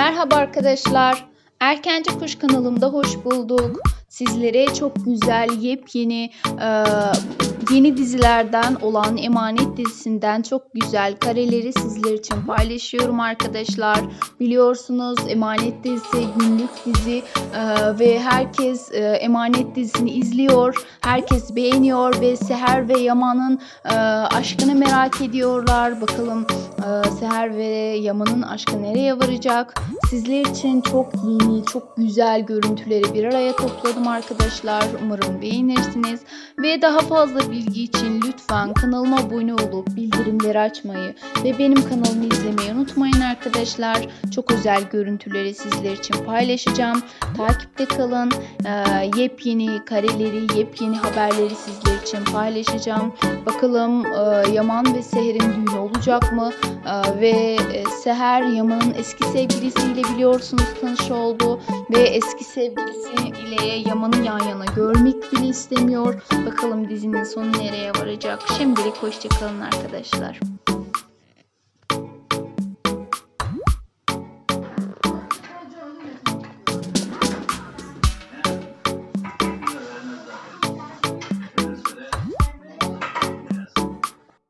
Merhaba arkadaşlar. Erkenci Kuş kanalımda hoş bulduk. Sizlere çok güzel yepyeni e, yeni dizilerden olan Emanet dizisinden çok güzel kareleri sizler için paylaşıyorum arkadaşlar. Biliyorsunuz Emanet dizisi günlük dizi e, ve herkes e, Emanet dizisini izliyor. Herkes beğeniyor ve Seher ve Yaman'ın e, aşkını merak ediyorlar. Bakalım Seher ve Yaman'ın aşkı nereye varacak? Sizler için çok yeni, çok güzel görüntüleri bir araya topladım arkadaşlar. Umarım beğenirsiniz. Ve daha fazla bilgi için lütfen kanalıma abone olup bildirimleri açmayı ve benim kanalımı izlemeyi unutmayın arkadaşlar. Çok özel görüntüleri sizler için paylaşacağım. Takipte kalın. Ee, yepyeni kareleri, yepyeni haberleri sizler için paylaşacağım. Bakalım e, Yaman ve Seher'in düğünü olacak mı? Ee, ve e, Seher Yaman'ın eski sevgilisiyle biliyorsunuz tanış oldu ve eski sevgilisi ile Yaman'ı yan yana görmek bile istemiyor. Bakalım dizinin sonu nereye varacak. Şimdilik hoşçakalın arkadaşlar.